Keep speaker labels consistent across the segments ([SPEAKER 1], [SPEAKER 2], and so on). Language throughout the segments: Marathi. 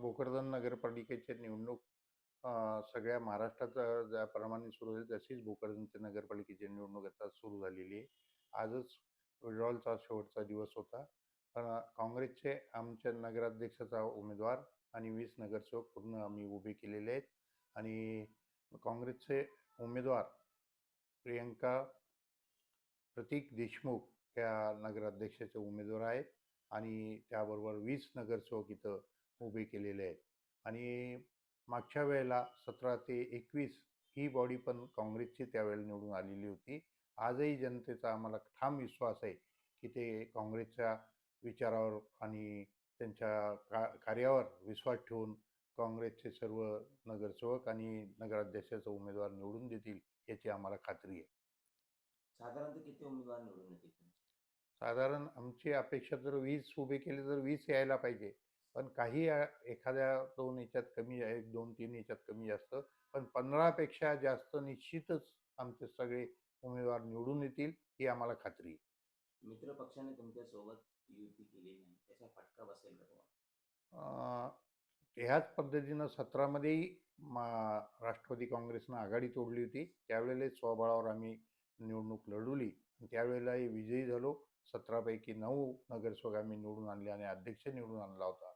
[SPEAKER 1] भोकरदन नगरपालिकेची निवडणूक सगळ्या महाराष्ट्रात ज्याप्रमाणे सुरू झाली तशीच भोकरदनच्या नगरपालिकेची निवडणूक आता सुरू झालेली आहे. आजच विड्रॉलचा शेवटचा दिवस होता. पण काँग्रेसचे आमच्या नगराध्यक्षाचा उमेदवार आणि वीस नगरसेवक पूर्ण आम्ही उभे केलेले आहेत. आणि काँग्रेसचे उमेदवार प्रियंका प्रतीक देशमुख ह्या नगराध्यक्षाचे उमेदवार आहेत. आणि त्याबरोबर वीस नगरसेवक इथं उभे केलेले आहेत. आणि मागच्या वेळेला सतरा ते एकवीस ही बॉडी पण काँग्रेसची त्यावेळेला निवडून आलेली होती. आजही जनतेचा आम्हाला ठाम विश्वास आहे की ते काँग्रेसच्या विचारावर आणि त्यांच्या का कार्यावर विश्वास ठेवून काँग्रेसचे सर्व नगरसेवक आणि नगराध्यक्षाचा उमेदवार निवडून देतील याची आम्हाला खात्री आहे.
[SPEAKER 2] साधारणतः किती उमेदवार निवडून येतील?
[SPEAKER 1] साधारण आमची अपेक्षा जर वीस उभे केले तर वीस यायला पाहिजे. पण काही एखाद्या दोन याच्यात कमी एक दोन तीन याच्यात कमी जास्त पण पंधरापेक्षा जास्त निश्चितच आमचे सगळे उमेदवार निवडून येतील ही आम्हाला खात्री आहे.
[SPEAKER 2] मित्र पक्षाने तुमच्यासोबत युती केली नाही त्याचा फटका बसेल का
[SPEAKER 1] ह्याच पद्धतीनं सतरामध्येही मा राष्ट्रवादी काँग्रेसनं आघाडी तोडली होती त्यावेळेला स्वबळावर आम्ही निवडणूक लढवली. त्यावेळेलाही विजयी झालो. सतरापैकी नऊ नगरसेवक आम्ही निवडून आणले आणि अध्यक्ष निवडून आणला होता.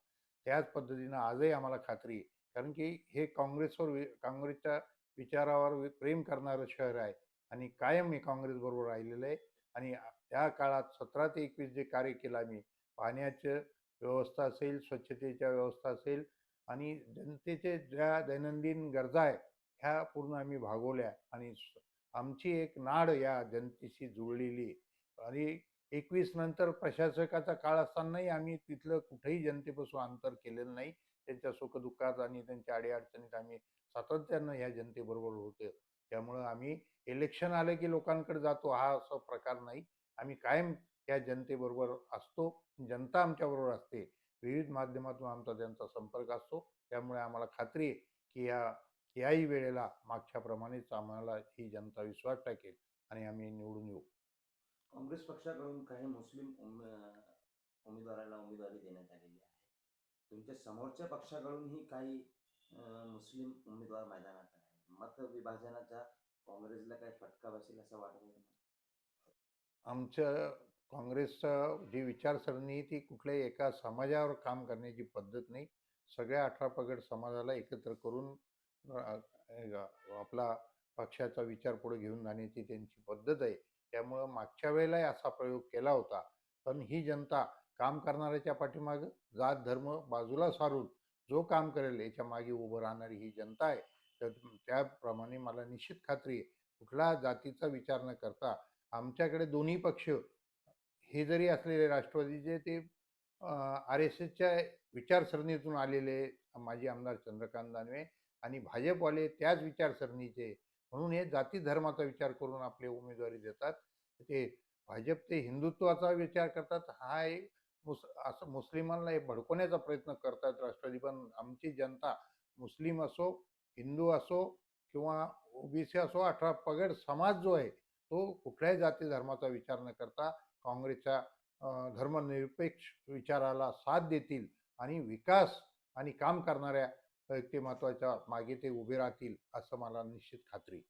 [SPEAKER 1] त्याच पद्धतीनं आजही आम्हाला खात्री आहे. कारण की हे काँग्रेसवर वि- काँग्रेसच्या विचारावर प्रेम करणारं शहर आहे आणि कायम हे काँग्रेसबरोबर राहिलेलं आहे. आणि त्या काळात सतरा ते एकवीस जे कार्य केलं आम्ही पाण्याचं व्यवस्था असेल स्वच्छतेच्या व्यवस्था असेल आणि जनतेचे ज्या दैनंदिन गरजा आहे ह्या पूर्ण आम्ही भागवल्या आणि आमची एक नाड या जनतेशी जुळलेली आणि एकवीस नंतर प्रशासकाचा काळ असतानाही आम्ही तिथलं कुठेही जनतेपासून अंतर केलेलं नाही. त्यांच्या सुखदुःखात आणि त्यांच्या अडीअडचणीत आम्ही सातत्यानं ह्या जनतेबरोबर होतो त्यामुळं आम्ही इलेक्शन आलं की लोकांकडे जातो हा असा प्रकार नाही. आम्ही कायम या जनतेबरोबर असतो. जनता आमच्याबरोबर असते. विविध माध्यमातून आमचा त्यांचा संपर्क असतो. त्यामुळे आम्हाला खात्री आहे की या याही वेळेला मागच्याप्रमाणेच आम्हाला ही जनता विश्वास टाकेल आणि आम्ही निवडून येऊ.
[SPEAKER 2] काँग्रेस पक्षाकडून काही मुस्लिम उमे उमेदवाराला उमेदवारी देण्यात आलेली आहे. तुमच्या समोरच्या पक्षाकडूनही काही मुस्लिम उमेदवार मैदानात आहे मत विभाजनाचा काँग्रेसला काही फटका बसेल असं वाटत तुम्हाला?
[SPEAKER 1] आमच्या काँग्रेसचं जी विचारसरणी आहे ती कुठल्याही एका समाजावर काम करण्याची पद्धत नाही. सगळ्या अठरा पगड समाजाला एकत्र करून आपला पक्षाचा विचार पुढे घेऊन जाण्याची त्यांची पद्धत आहे. त्यामुळं मागच्या वेळेलाही असा प्रयोग केला होता. पण ही जनता काम करणाऱ्याच्या पाठीमाग जात धर्म बाजूला सारून जो काम करेल याच्या मागे उभं राहणारी ही जनता आहे. तर त्याप्रमाणे मला निश्चित खात्री आहे कुठला जातीचा विचार न करता आमच्याकडे दोन्ही पक्ष हे जरी असलेले राष्ट्रवादीचे ते आर एस एसच्या विचारसरणीतून आलेले माजी आमदार चंद्रकांत दानवे आणि भाजपवाले त्याच विचारसरणीचे म्हणून हे जाती धर्माचा विचार करून आपले उमेदवारी देतात. ते भाजप ते हिंदुत्वाचा विचार करतात. हा एक मुस असं मुस्लिमांना हे भडकवण्याचा प्रयत्न करतात राष्ट्रवादी. पण आमची जनता मुस्लिम असो हिंदू असो किंवा ओबीसी असो अठरा पगड समाज जो आहे तो कुठल्याही जाती धर्माचा विचार न करता काँग्रेसच्या धर्मनिरपेक्ष विचाराला साथ देतील आणि विकास आणि काम करणाऱ्या व्यक्तिमत्वाच्या मागे ते उभे राहतील असं मला निश्चित खात्री.